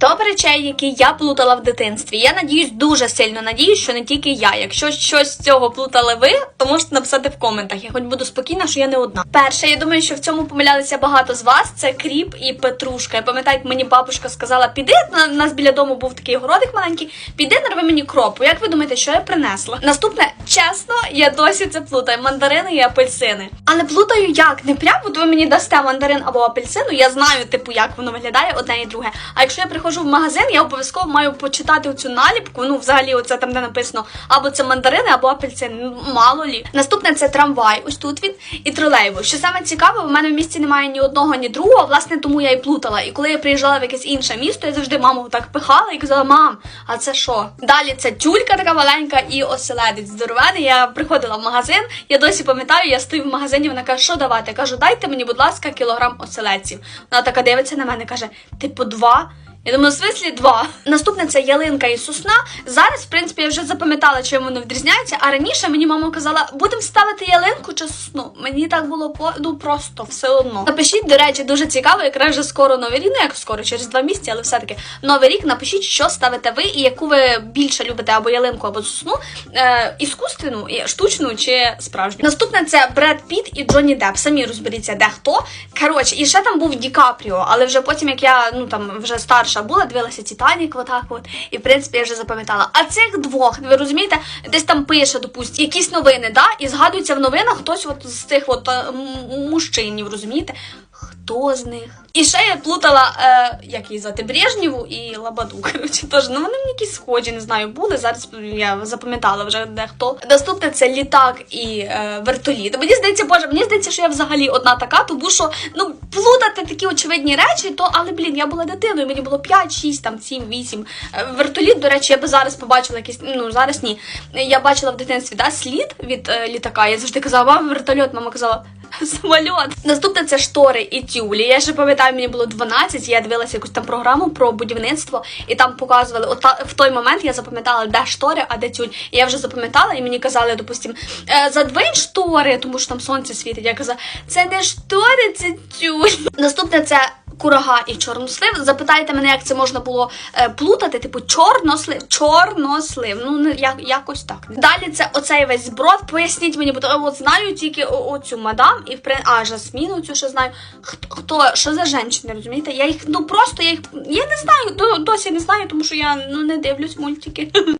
Топ речей, які я плутала в дитинстві. Я надіюсь, дуже сильно надіюсь, що не тільки я. Якщо щось з цього плутали ви, то можете написати в коментах. Я хоч буду спокійна, що я не одна. Перше, я думаю, що в цьому помилялися багато з вас. Це кріп і петрушка. Я пам'ятаю, мені бабушка сказала, піди на нас біля дому був такий городик маленький, піди нарви мені кропу. Як ви думаєте, що я принесла? Наступне, чесно, я досі це плутаю. Мандарини і апельсини. Але плутаю як? Не прямо ви мені дасте мандарин або апельсину. Я знаю, типу, як воно виглядає одне і друге. А якщо я приходжу в магазин, я обов'язково маю почитати оцю наліпку. Ну, взагалі, оце там, де написано або це мандарини, або апельсини. Ну, Мало лі. Наступне це трамвай. Ось тут він і тролейбус. Що саме цікаве, в мене в місті немає ні одного, ні другого. Власне, тому я і плутала. І коли я приїжджала в якесь інше місто, я завжди маму так пихала і казала: мам, а це що? Далі це тюлька така маленька і оселедець здоровений. Я приходила в магазин. Я досі пам'ятаю, я стою в магазині. Вона каже, що давати? Я кажу, дайте мені, будь ласка, кілограм оселедців. Вона така дивиться на мене, каже: типу два. Я думаю, в смислі два. Наступне це ялинка і сосна. Зараз, в принципі, я вже запам'ятала, чим воно відрізняється. А раніше мені мама казала, будемо ставити ялинку чи сосну. Мені так було по ну просто все одно. Напишіть, до речі, дуже цікаво, якраз вже скоро новий рік, ну як скоро, через два місяці, але все-таки новий рік. Напишіть, що ставите ви і яку ви більше любите або ялинку, або сосну, е, іскусственну, штучну чи справжню. Наступне це Бред Піт і Джонні Депп. Самі розберіться, де хто. Коротше, і ще там був Ді Капріо, але вже потім, як я ну там вже старша була, дивилася Титанік, отак от, і в принципі я вже запам'ятала. А цих двох, ви розумієте, десь там пише, допустим, якісь новини, да, і згадується в новинах хтось от з цих от е, мужчинів, розумієте? Хто з них? І ще я плутала, е, як її звати, Брежнєву і Лабаду. Коротше, теж ну вони мені якісь схожі, не знаю, були. Зараз я запам'ятала вже де хто. Наступне це літак і е, вертоліт. Мені здається, боже, мені здається, що я взагалі одна така, тому що ну плутати такі очевидні речі, то але блін, я була дитиною, мені було 5, 6, там 7, 8. Е, Вертоліт, до речі, я би зараз побачила якийсь. Ну зараз ні. Я бачила в дитинстві да, слід від е, літака. Я завжди казала, мама, вертольот, мама казала. Самольот. Наступне це штори і тюлі. Я ще пам'ятаю, мені було 12, я дивилася якусь там програму про будівництво, і там показували, от в той момент я запам'ятала, де штори, а де тюль. І я вже запам'ятала, і мені казали, допустим, «Е, задвинь штори, тому що там сонце світить. Я казала, це не штори, це тюль. Наступне це. Курага і чорнослив. Запитайте мене, як це можна було е, плутати, типу чорнослив, чорнослив. Ну не як, якось так. Далі це оцей весь зброд. Поясніть мені, бо от знаю тільки оцю мадам і в а жасміну цю ще знаю. Хто, що за жінки, розумієте? Я їх ну просто я їх я не знаю, до, досі не знаю, тому що я ну не дивлюсь мультики.